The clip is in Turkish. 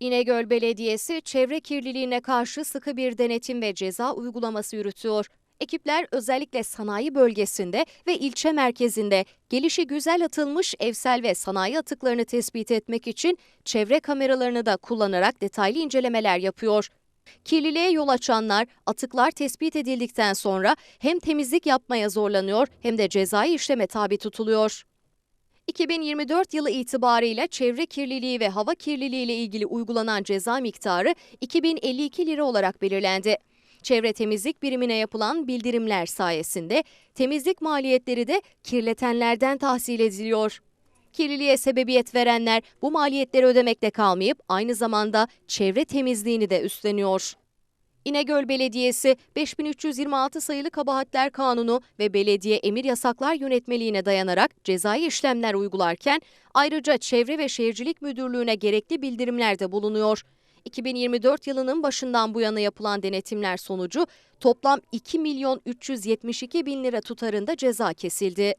İnegöl Belediyesi çevre kirliliğine karşı sıkı bir denetim ve ceza uygulaması yürütüyor. Ekipler özellikle sanayi bölgesinde ve ilçe merkezinde gelişi güzel atılmış evsel ve sanayi atıklarını tespit etmek için çevre kameralarını da kullanarak detaylı incelemeler yapıyor. Kirliliğe yol açanlar atıklar tespit edildikten sonra hem temizlik yapmaya zorlanıyor hem de cezai işleme tabi tutuluyor. 2024 yılı itibarıyla çevre kirliliği ve hava kirliliği ile ilgili uygulanan ceza miktarı 2052 lira olarak belirlendi. Çevre temizlik birimine yapılan bildirimler sayesinde temizlik maliyetleri de kirletenlerden tahsil ediliyor. Kirliliğe sebebiyet verenler bu maliyetleri ödemekle kalmayıp aynı zamanda çevre temizliğini de üstleniyor. İnegöl Belediyesi 5326 sayılı Kabahatler Kanunu ve Belediye Emir Yasaklar Yönetmeliğine dayanarak cezai işlemler uygularken ayrıca Çevre ve Şehircilik Müdürlüğü'ne gerekli bildirimlerde bulunuyor. 2024 yılının başından bu yana yapılan denetimler sonucu toplam 2 milyon 372 bin lira tutarında ceza kesildi.